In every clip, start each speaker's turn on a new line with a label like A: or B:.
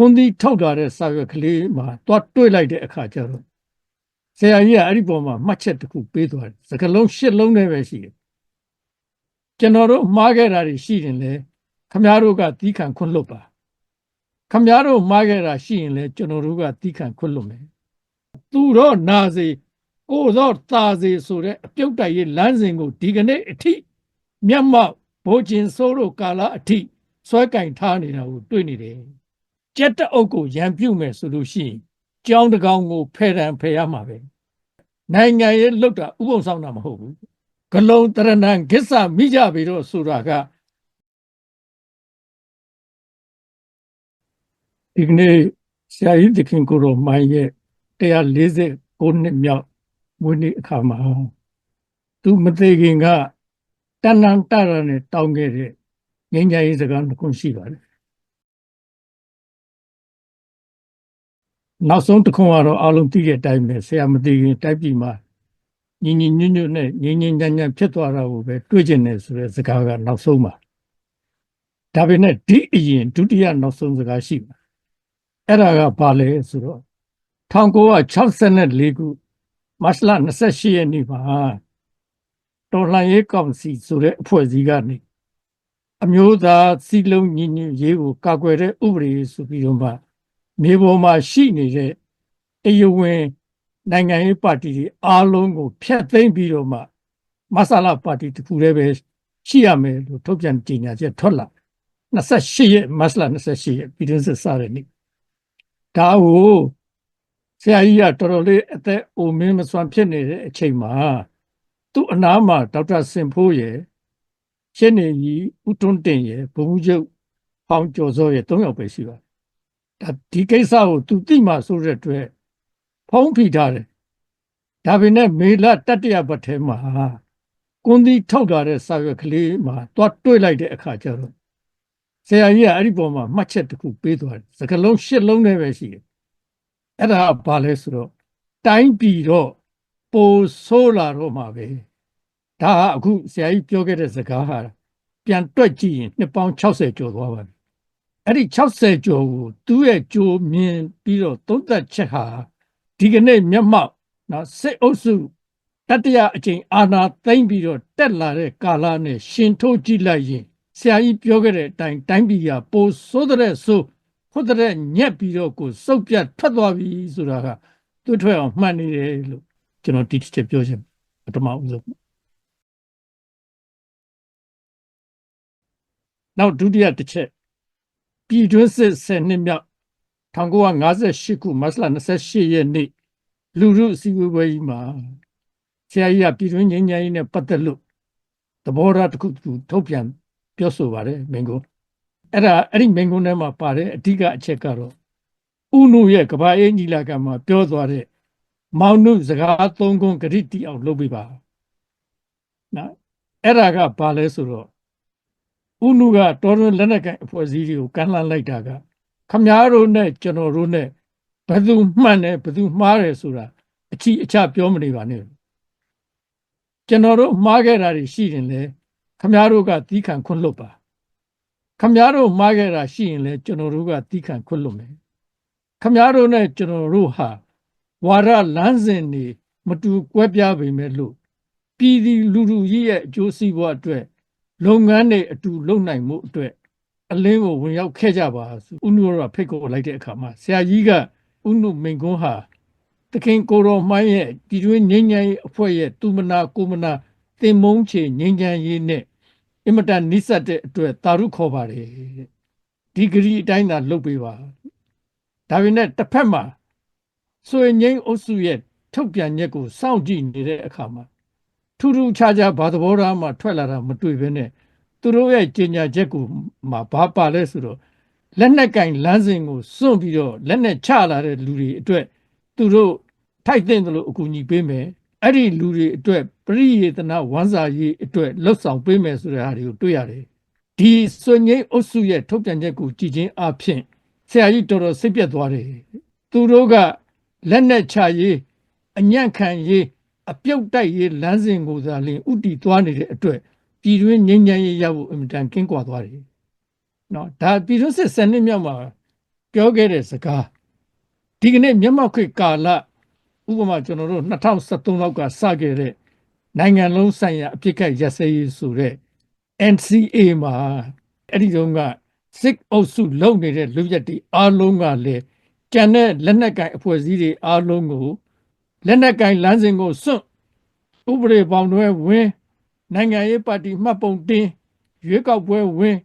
A: ကွန်ဒီထုတ်ထားတဲ့စာရွက်ကလေးမှာတွားတွေ့လိုက်တဲ့အခါကျတော့ဆရာကြီးကအဲ့ဒီပုံမှာမှတ်ချက်တစ်ခုပေးသွားတယ်စကလုံးရှစ်လုံးနဲ့ပဲရှိတယ်ကျွန်တော်တို့မှားခဲ့တာတွေရှိရင်လေခမည်းတော်ကတီးခံခွင့်လွတ်ပါခမည်းတော်မှားခဲ့တာရှိရင်လေကျွန်တော်တို့ကတီးခံခွင့်လွတ်မယ်သူတော့နာစေကိုတော့ตาစေဆိုတဲ့အပြုတ်တိုက်ရေးလမ်းစဉ်ကိုဒီကနေ့အထိမျက်မှောက်ဘိုးကျင်စိုးတို့ကာလအထိဆွဲကင်ထားနေတာကိုတွေ့နေတယ် ကြက်တအုပ်ကိုရံပြုတ်မယ်ဆိုလို့ရှိရင်ကြောင်းတကောင်ကိုဖယ်တံဖယ်ရမှာပဲနိုင်ငံရေးလုတ်တာဥပုံဆောင်တာမဟုတ်ဘူးဂလုံတရဏံဂစ္ဆမိကြပြီတော့ဆိုတာကဒီကနေ့ဆရာကြီးသခင်ကိုရောမိုင်းရဲ့149နှစ်မြောက်မွေးနေ့အခါမှာသူမသေးခင်ကတဏ္ဍန်တရနဲ့တောင်းခဲ့တဲ့ငြိမ်းချမ်းရေးစကားတစ်ခုရှိပါတယ် နောက်ဆုံးတစ်ခုကတော့အလုံးသိတဲ့အတိုင်းပဲဆရာမသိခင်တိုက်ပြည်မှာညီညီညွတ်ညွတ်နဲ့ငြိမ်းငြိမ်းချမ်းချမ်းဖြစ်သွားတာကိုပဲတွေ့ကျင်တယ်ဆိုတဲ့စကားကနောက်ဆုံးပါဒါပေမဲ့ဒီအရင်ဒုတိယနောက်ဆုံးစကားရှိပါအဲ့ဒါကဘာလဲဆိုတော့1964ခုမတ်လ28ရက်နေ့မှာတော်လှန်ရေးကောင်စီဆိုတဲ့အဖွဲ့အစည်းကနေအမျိုးသားစီလုံးညီညွတ်ရေးကိုကာကွယ်တဲ့ဥပဒေဆိုပြီးတော့ မှမြေပေါ်မှာရှိနေတဲ့တရားဝင်နိုင်ငံရေးပါတီတွေအားလုံးကိုဖျက်သိမ်းပြီးတော့မှမဆလာပါတီတစ်ခုတည်းပဲရှိရမယ်လို့ထုတ်ပြန်ကြေညာချက်ထွက်လာ28ရက်မတ်လ28ရက်ပြည်တွင်းစစ်စတဲ့နေ့ဒါကိုဆရာကြီးကတော်တော်လေးအသက်အိုမင်းမစွမ်းဖြစ်နေတဲ့အချိန်မှာသူ့အနားမှာဒေါက်တာစင်ဖိုးရဲ့ရှင်းနေကြီးဦးတွန်းတင်ရဲ့ဘုံမှုချုပ်ဟောင်းကျော်စောရဲ့၃ယောက်ပဲရှိပါတယ် ဒါဒီကိစ္စကိုသူသိမှဆိုတဲ့အတွက်ဖုံးဖိထားတယ်ဒါပေမဲ့မေလတတရပတ်ထဲမှာကွန်ဒီထုတ်ထားတဲ့စာရွက်ကလေးမှာတွားတွေ့လိုက်တဲ့အခါကျတော့ဆရာကြီးကအဲ့ဒီပုံမှာမှတ်ချက်တစ်ခုပေးသွားတယ်စကလုံးရှစ်လုံးနဲ့ပဲရှိတယ်အဲ့ဒါကဘာလဲဆိုတော့တိုင်းပြည်တော့ပိုဆိုးလာတော့မှာပဲဒါကအခုဆရာကြီးပြောခဲ့တဲ့စကားဟာပြန်တွက်ကြည့်ရင်နှစ်ပေါင်း60ကျော်သွားပါပြီ အဲ့ဒီ60ကျော်ကိုသူ့ရဲ့ကြိုးမြင်ပြီးတော့သုံးသက်ချက်ဟာဒီကနေ့မျက်မှောက်နော်စစ်အုပ်စုတတရအချိန်အာဏာသိမ်းပြီးတော့တက်လာတဲ့ကာလနဲ့ရှင်ထုတ်ကြည့်လိုက်ရင်ဆရာကြီးပြောခဲ့တဲ့အတိုင်းတိုင်းပြည်ကပိုဆိုးတဲ့ဆိုးဟုတ်တဲ့ညက်ပြီးတော့ကိုစုပ်ပြတ်ထွက်သွားပြီဆိုတာကသူ့ထွက်အောင်မှတ်နေတယ်လို့ကျွန်တော်ဒီတစ်ချက်ပြောချင်ပထမဦးဆုံးနောက်ဒုတိယတစ်ချက် ပြည်တွင်းစစ်10နှစ်မြောက်1958ခုမတ်လ28ရက်နေ့လူမှုအစည်းအဝေးကြီးမှာဆရာကြီးကပြည်တွင်းငြိမ်းချမ်းရေးနဲ့ပတ်သက်လို့သဘောထားတစ်ခုထုတ်ပြန်ပြောဆိုပါတယ်မင်းကိုအဲ့ဒါအဲ့ဒီမင်းကုန်းထဲမှာပါတဲ့အဓိကအချက်ကတော့ဥနုရဲ့ကဘာအေးညီလာခံမှာပြောသွားတဲ့မောင်နုစကားသုံးခုဂရိတိအောင်လုပ်ပေးပါနော်အဲ့ဒါကဘာလဲဆိုတော့ ဥနုကတော်တော်လက်နက်ကိုင်အဖွဲ့အစည်းတွေကိုကန်လှန်လိုက်တာကခမားတို့နဲ့ကျွန်တော်တို့နဲ့ဘယ်သူမှန်တယ်ဘယ်သူမှားတယ်ဆိုတာအချီအချပြောမနေပါနဲ့ကျွန်တော်တို့မှားခဲ့တာတွေရှိရင်လေခမားတို့ကတီးခံခွင့်လွတ်ပါခမားတို့မှားခဲ့တာရှိရင်လေကျွန်တော်တို့ကတီးခံခွင့်လွတ်မယ်ခမားတို့နဲ့ကျွန်တော်တို့ဟာဝါရလမ်းစဉ်တွေမတူကွဲပြားပေမဲ့လို့ပြည်သူလူထုကြီးရဲ့အကျိုးစီးပွားအတွက် လုပ်ငန်းတွေအတူလုပ်နိုင်မှုအတွက်အလင်းကိုဝင်ရောက်ခဲ့ကြပါဆိုဥနုရဖိတ်ကိုလိုက်တဲ့အခါမှာဆရာကြီးကဥနုမင်ကွန်းဟာတခင်ကိုရောမိုင်းရဲ့ပြည်တွင်းငြိမ်းချမ်းရေးအဖွဲ့ရဲ့သူမနာကိုမနာသင်မုန်းချေငြိမ်းချမ်းရေးနဲ့အင်မတန်နိစ္စတဲ့အတွက်တာရုခေါ်ပါတယ်ဒီဂရီအတိုင်းသာလုပ်ပေးပါဒါပေမဲ့တစ်ဖက်မှာဆွေငိမ့်အုပ်စုရဲ့ထုတ်ပြန်ချက်ကိုစောင့်ကြည့်နေတဲ့အခါမှာ ထူးထူးခြားခြားဘာသဘောထားမှထွက်လာတာမတွေ့ဘဲနဲ့သူတို့ရဲ့ကြေညာချက်ကိုမှာဘာပါလဲဆိုတော့လက်နက်ကင်လမ်းစဉ်ကိုစွန့်ပြီးတော့လက်နက်ချလာတဲ့လူတွေအတွက်သူတို့ထိုက်တဲ့လို့အကူအညီပေးမယ်အဲ့ဒီလူတွေအတွက်ပရိယေတနာဝန်စာရေးအတွက်လှုပ်ဆောင်ပေးမယ်ဆိုတဲ့ဟာတွေကိုတွေ့ရတယ်ဒီစွန်ငိမ့်အုပ်စုရဲ့ထုတ်ပြန်ချက်ကိုကြည်ချင်းအဖြစ်ဆရာကြီးတော်တော်စိတ်ပြတ်သွားတယ်သူတို့ကလက်နက်ချရေးအညံ့ခံရေး အပြုတ်တိုက်ရေးလမ်းစဉ်ကိုသာလင်ဥတီသွားနေတဲ့အတွက်ပြည်တွင်းငြိမ်းချမ်းရေးရဖို့အင်မတန်ကင်းကွာသွားတယ်။နော်ဒါပြည်တွင်းစစ်စနစ်မြောက်မှာပြောခဲ့တဲ့စကားဒီကနေ့မျက်မှောက်ခေတ်ကာလဥပမာကျွန်တော်တို့2013လောက်ကစခဲ့တဲ့နိုင်ငံလုံးဆိုင်ရာအပြစ်ခတ်ရက်စဲရေးဆိုတဲ့ NCA မှာအဲ့ဒီတုန်းကစစ်အုပ်စုလုံနေတဲ့လူရက်တွေအားလုံးကလည်းကြံတဲ့လက်နက်ကင်အဖွဲ့အစည်းတွေအားလုံးကို လက်နက်ကင်လမ်းစဉ်ကိုစွန့်ဥပဒေပေါင်းတွဲဝင်နိုင်ငံရေးပါတီမှတ်ပုံတင်ရွေးကောက်ပွဲဝင်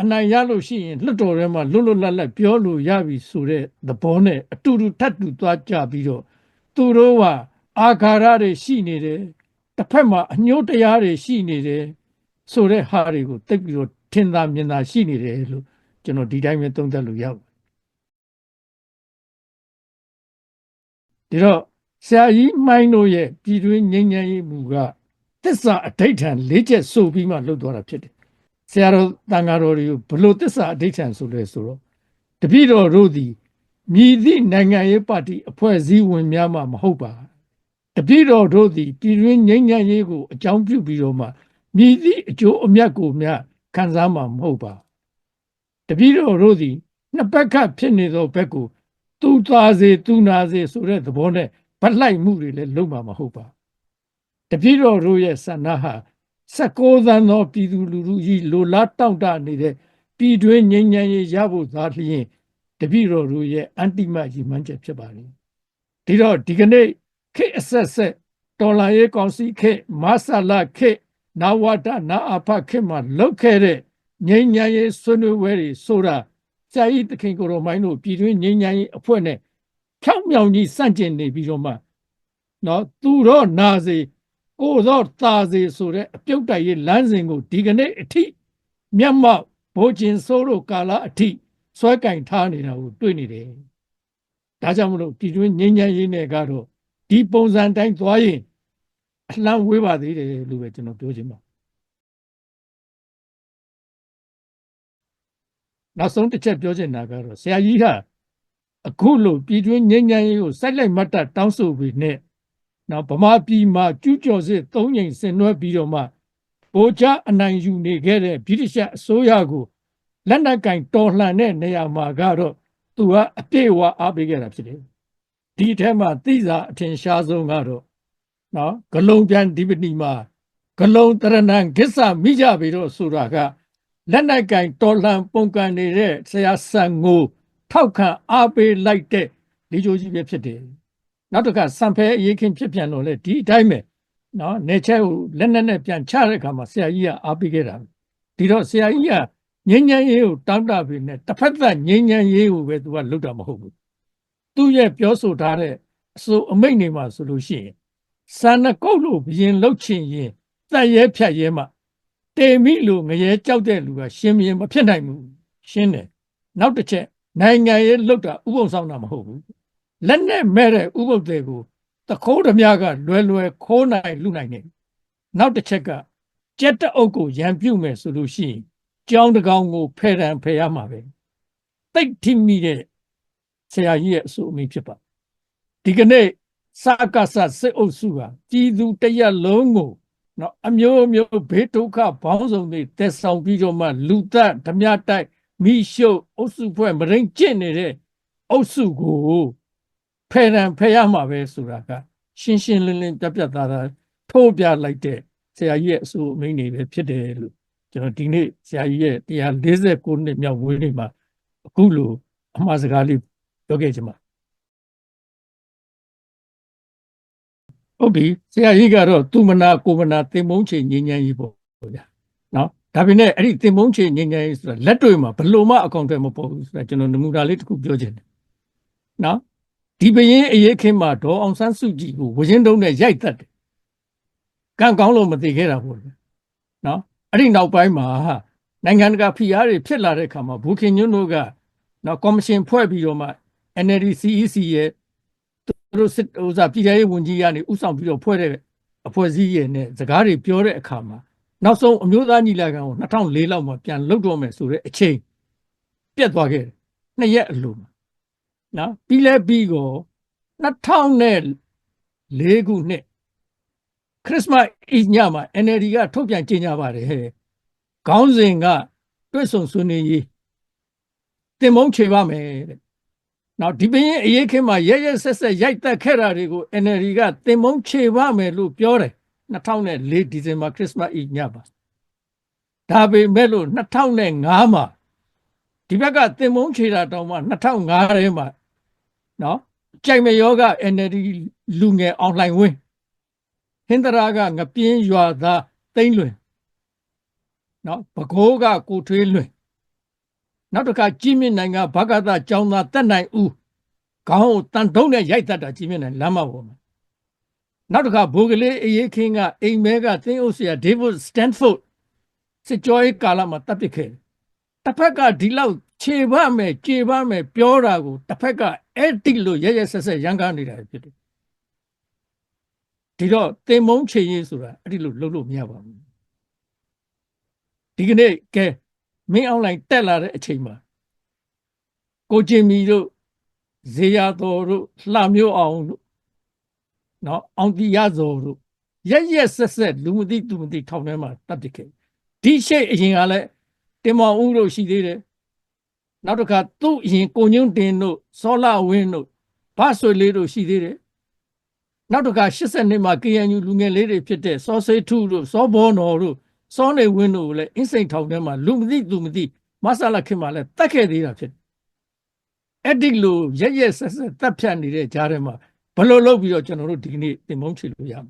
A: အနိုင်ရလို့ရှိရင်လွတ်တော်ထဲမှာလွတ်လွတ်လပ်လပ်ပြောလို့ရပြီဆိုတဲ့သဘောနဲ့အတူတူထပ်တူသွားကြပြီးတော့သူတို့ကအာဃာရတွေရှိနေတယ်တစ်ဖက်မှာအညှိုးတရားတွေရှိနေတယ်ဆိုတဲ့ဟာတွေကိုတိတ်ပြီးတော့ထင်သာမြင်သာရှိနေတယ်လို့ကျွန်တော်ဒီတိုင်းပဲသုံးသပ်လို့ရပါတယ်ဒီတော့ ဆရာကြီးမိုင်းတို့ရဲ့ပြည်တွင်းငြိမ်းချမ်းရေးမူကသစ္စာအဋိဌံ၄ချက်ဆိုပြီးမှလှုပ်သွားတာဖြစ်တယ်ဆရာတော်တန်ဃာတော်တွေကိုဘလို့သစ္စာအဋိဌံဆိုလဲဆိုတော့တပည့်တော်တို့သည်မြည်သည့်နိုင်ငံရေးပါတီအဖွဲ့အစည်းဝင်များမှမဟုတ်ပါတပည့်တော်တို့သည်ပြည်တွင်းငြိမ်းချမ်းရေးကိုအကြောင်းပြုပြီးတော့မှမြည်သည့်အကျိုးအမြတ်ကိုများခံစားမှာမဟုတ်ပါတပည့်တော်တို့သည်နှစ်ဘက်ခတ်ဖြစ်နေသောဘက်ကိုသူသားစေသူနာစေဆိုတဲ့သဘောနဲ့ ဗတ်လိုက်မှုတွေလည်းလုံးမှာမဟုတ်ပါတပည့်တော်တို့ရဲ့ဆန္ဒဟာ16သန်းသောပြည်သူလူထုကြီးလိုလားတောင့်တနေတဲ့ပြည်တွင်းငြိမ်းချမ်းရေးရဖို့သာလျှင်တပည့်တော်တို့ရဲ့အန်တိမရည်မှန်းချက်ဖြစ်ပါလေဒီတော့ဒီကနေ့ခေတ်အဆက်ဆက်တော်လာရေးကောင်စီခေတ်မဆလာခေတ်နာဝတနာအဖခေတ်မှာလောက်ခဲ့တဲ့ငြိမ်းချမ်းရေးဆွေးနွေးပွဲတွေဆိုတာဆရာကြီးတခင်ကိုရောမိုင်းတို့ပြည်တွင်းငြိမ်းချမ်းရေးအဖွဲ့နဲ့ ဖြောင်းမြောင်ကြီးစန့်ကျင်နေပြီးတော့မှနော်သူတော့နာစေကိုတော့သာစေဆိုတဲ့အပြုတ်တိုက်ရေးလမ်းစဉ်ကိုဒီကနေ့အထိမျက်မှောက်ဘိုးချင်းစိုးတို့ကာလအထိဆွဲကင်ထားနေတာကိုတွေ့နေတယ်ဒါကြောင့်မလို့ပြည်တွင်းငြိမ်းချမ်းရေးနဲ့ကတော့ဒီပုံစံတိုင်းသွားရင်အလံဝေးပါသေးတယ်လို့ပဲကျွန်တော်ပြောချင်ပါနောက်ဆုံးတစ်ချက်ပြောချင်တာကတော့ဆရာကြီးက အခုလိုပြည်တွင်းငြိမ်းချမ်းရေးကိုစိုက်လိုက်မတ်တပ်တောင်းဆိုပြီးနဲ့နောက်ဗမာပြည်မှာကျူးကျော်စစ်သုံးငိမ်ဆင်နွှဲပြီးတော့မှဗိုလ်ချအနိုင်ယူနေခဲ့တဲ့ဗြိတိရှအစိုးရကိုလက်နက်ကင်တော်လှန်တဲ့နေရာမှာကတော့သူကအပြည့်အဝအားပေးခဲ့တာဖြစ်တယ်ဒီအထက်မှာသိစာအထင်ရှားဆုံးကတော့နော်ဂလုံပြန်ဒီပတိမှာဂလုံတရဏံဂစ္ဆမိကြပြီတော့ဆိုတာကလက်နက်ကင်တော်လှန်ပုံကန်နေတဲ့ဆရာဆန်ကို ထောက်ခံအားပေးလိုက်တဲ့လေချိုးကြီးပဲဖြစ်တယ်နောက်တစ်ခါစံဖဲအရေးခင်ဖြစ်ပြန်လို့လေဒီအတိုင်းပဲနော်နေချက်ကိုလက်နဲ့နဲ့ပြန်ချတဲ့အခါမှာဆရာကြီးကအားပေးခဲ့တာဒီတော့ဆရာကြီးကငြိမ်းချမ်းရေးကိုတောင်းတပြီးနဲ့တစ်ဖက်သက်ငြိမ်းချမ်းရေးကိုပဲသူကလုပ်တာမဟုတ်ဘူးသူ့ရဲ့ပြောဆိုထားတဲ့အဆိုအမိတ်နေမှာဆိုလို့ရှိရင်စံနှကုတ်လို့ဘရင်လှုပ်ချင်ရင်တက်ရဲဖြတ်ရဲမှတေမိလို့ငရဲကြောက်တဲ့လူကရှင်ဘရင်မဖြစ်နိုင်ဘူးရှင်းတယ်နောက်တစ်ချက် နိုင်ငံရေးလှုပ်တာဥပုံဆောင်တာမဟုတ်ဘူးလက်နဲ့မဲ့တဲ့ဥပုပ်တွေကိုတခိုးဓမြကလွယ်လွယ်ခိုးနိုင်လူနိုင်နေနောက်တစ်ချက်ကကြက်တအုပ်ကိုရံပြုတ်မယ်ဆိုလို့ရှိရင်ကြောင်းတကောင်ကိုဖယ်တံဖယ်ရမှာပဲတိတ်ထိမိတဲ့ဆရာကြီးရဲ့အဆိုအမိဖြစ်ပါဒီကနေ့စကားဆစစ်အုပ်စုဟာပြည်သူတရက်လုံးကိုနော်အမျိုးမျိုးဘေးဒုက္ခဘောင်းဆောင်တွေတက်ဆောင်ပြီးတော့မှလူသက်ဓမြတိုက် မိရှုပ်အုပ်စုဖွဲ့မရင်ကျင့်နေတဲ့အုပ်စုကိုဖယ်ရန်ဖယ်ရမှာပဲဆိုတာကရှင်းရှင်းလင်းလင်းပြပြသားသားထိုးပြလိုက်တဲ့ဆရာကြီးရဲ့အဆိုအမိန့်တွေပဲဖြစ်တယ်လို့ကျွန်တော်ဒီနေ့ဆရာကြီးရဲ့149နှစ်မြောက်ဝေးနေ့မှာအခုလိုအမှားစကားလေးပြောခဲ့ချင်ပါဟုတ်ပြီဆရာကြီးကတော့သူမနာကိုမနာတင်မုံချေညဉ့်ညံ့ကြီးပေါ့ဗျာနော် ဒါပေမဲ့အဲ့ဒီတင်မုံချေညဉ့်ညံ့ကြီးဆိုတာလက်တွေ့မှာဘလို့မှအကောင့်တွေမပေါ်ဘူးဆိုတာကျွန်တော်နမူနာလေးတစ်ခုပြောချင်တယ်နော်ဒီဘရင်အရေးခင်းမှာဒေါ်အောင်ဆန်းစုကြည်ကိုဝရင်တုံးနဲ့ရိုက်တက်တယ်ကံကောင်းလို့မသိခဲ့တာပေါ့လေနော်အဲ့ဒီနောက်ပိုင်းမှာနိုင်ငံတကာဖိအားတွေဖြစ်လာတဲ့အခါမှာဘူခင်ညွန်းတို့ကနော်ကော်မရှင်ဖွဲ့ပြီးတော့မှ NLD CEC ရဲ့သူတို့စစ်ဥစားပြည်ထောင်ရေးဝန်ကြီးကနေဥဆောင်ပြီးတော့ဖွဲ့တဲ့အဖွဲ့အစည်းရဲ့နဲ့စကားတွေပြောတဲ့အခါမှာ နောက်ဆုံးအမျိုးသားညီလာခံကို2004လောက်မှာပြန်လုပ်တော့မယ်ဆိုတဲ့အချိန်ပြတ်သွားခဲ့တယ်နှစ်ရက်အလိုမှာနော်ပြီးလဲပြီးကို2004ခုနှစ်ခရစ်စမတ်အညမှာ NLD ကထုတ်ပြန်ကြေညာပါတယ်ခေါင်းစဉ်ကတွဲဆုံဆွေးနွေးရေးတတင်မုံချေပါမယ်တဲ့နောက်ဒီပင်အရေးခင်းမှာရဲရဲဆက်ဆက်ရိုက်တက်ခဲ့တာတွေကို NLD ကတင်မုံချေပါမယ်လို့ပြောတယ် 2004ဒီဇင်ဘာခရစ်မတ်ဤညပါဒါပေမဲ့လို့2005မှာဒီဘက်ကတင်မုံချေတာတောင်မှ2005ထဲမှာနော်ကြိုက်မယောက NLD လူငယ်အွန်လိုင်းဝင်းဟင်္ဒရာကငပြင်းရွာသားတိမ့်လွင်နော်ဘကိုးကကိုထွေးလွင်နောက်တစ်ခါကြီးမြင့်နိုင်ငံဘဂဒကျောင်းသားတက်နိုင်ဦးခေါင်းကိုတန်တုံးနဲ့ရိုက်တတ်တာကြီးမြင့်နိုင်လမ်းမပေါ်မှာ နောက်တစ်ခါဘိုးကလေးအရေးခင်းကအိမ်မဲကသင်းအုပ်ဆရာဒေးဗစ်စတန်ဖို့ စစ်ကြောရေးကာလမှာတပ်ပစ်ခဲ့တယ်တစ်ဖက်ကဒီလောက်ခြေပမယ်ခြေပမယ်ပြောတာကိုတစ်ဖက်ကအဲ့တိလို့ရဲရဲဆက်ဆက်ရန်ကားနေတာဖြစ်တယ်ဒီတော့တင်မုံချေရေးဆိုတာအဲ့ဒီလိုလုပ်လို့မရပါဘူးဒီကနေ့ကဲမင်းအွန်လိုင်းတက်လာတဲ့အချိန်မှာကိုကျင်မီတို့ဇေယျတော်တို့လှမျိုးအောင်တို့ နော်အောင်တီရဇော်တို့ရက်ရက်ဆက်ဆက်လူမသိသူမသိထောင်ထဲမှာတပ်ပစ်ခဲ့ဒီရှိတ်အရင်ကလည်းတင်မောင်ဦးတို့ရှိသေးတယ်နောက်တစ်ခါသူ့အရင်ကိုညွန့်တင်တို့စောလဝင်းတို့ဗဆွေလေးတို့ရှိသေးတယ်နောက်တစ်ခါ80နှစ်မှာ KNU လူငယ်လေးတွေဖြစ်တဲ့စောစေးထုတို့စောဘောနော်တို့စောနေဝင်းတို့ကိုလည်းအင်းစိန်ထောင်ထဲမှာလူမသိသူမသိမဆလာခင်မှာလည်းတတ်ခဲ့သေးတာဖြစ်တယ်အဲ့ဒီလိုရက်ရက်ဆက်ဆက်တပ်ဖြတ်နေတဲ့ကြားထဲမှာ ဘယ်လိုလုပ်ပြီးတော့ကျွန်တော်တို့ဒီကနေ့တင်မုံချလို့ရမ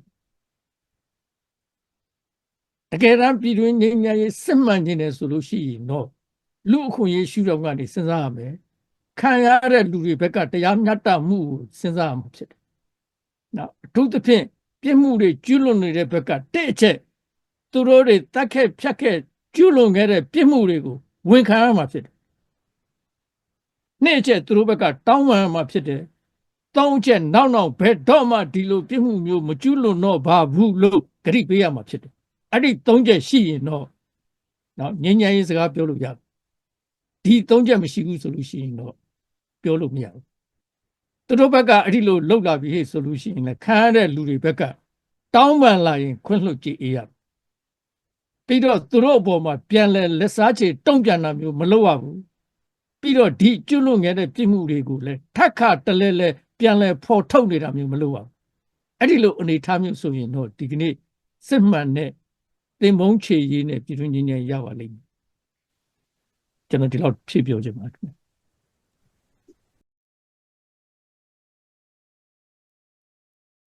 A: လဲတကယ်တမ်းပြည်တွင်းငြိမ်းချမ်းရေးစစ်မှန်ခြင်းတယ်ဆိုလို့ရှိရင်တော့လူအခွင့်အရေးရှုထောင့်ကနေစဉ်းစားရမယ်ခံရတဲ့လူတွေဘက်ကတရားမျှတမှုကိုစဉ်းစားရမှာဖြစ်တယ်။နောက်အထူးသဖြင့်ပြစ်မှုတွေကျူးလွန်နေတဲ့ဘက်ကတဲ့ချက်သူတို့တွေတတ်ခဲ့ဖြတ်ခဲ့ကျူးလွန်ခဲ့တဲ့ပြစ်မှုတွေကိုဝန်ခံရမှာဖြစ်တယ်။နှစ်ချက်သူတို့ဘက်ကတောင်းပန်ရမှာဖြစ်တယ်။ တောင်းချက်နောက်နောက်ဘယ်တော့မှဒီလိုပြစ်မှုမျိုးမကျူးလွန်တော့ဘာဘူးလို့ကြိပေးရမှာဖြစ်တယ်။အဲ့ဒီသုံးချက်ရှိရင်တော့နော်ငြိမ်းချမ်းရေးစကားပြောလို့ရတယ်။ဒီသုံးချက်မရှိဘူးဆိုလို့ရှိရင်တော့ပြောလို့မရဘူး။သူတို့ဘက်ကအဲ့ဒီလိုလောက်လာပြီဟဲ့ဆိုလို့ရှိရင်လည်းခံရတဲ့လူတွေဘက်ကတောင်းပန်လာရင်ခွင့်လွှတ်ကြည့်အေးရပြီးတော့သူတို့အပေါ်မှာပြန်လဲလက်စားချေတုံ့ပြန်တာမျိုးမလုပ်ရဘူးပြီးတော့ဒီကျွလွန်ငယ်တဲ့ပြစ်မှုတွေကိုလည်းထက်ခတလဲလဲ ပြန်လဲဖော်ထုတ်နေတာမျိုးမလုပ်ရဘူးအဲ့ဒီလိုအနေထားမျိုးဆိုရင်တော့ဒီကနေ့စစ်မှန်တဲ့သင်္ဘုံခြေရည်နဲ့ပြည်တွင်းငြိမ်းချမ်းရပါလိမ့်မယ်ကျွန်တော်ဒီလောက်ဖြည့်ပြောချင်ပါတယ်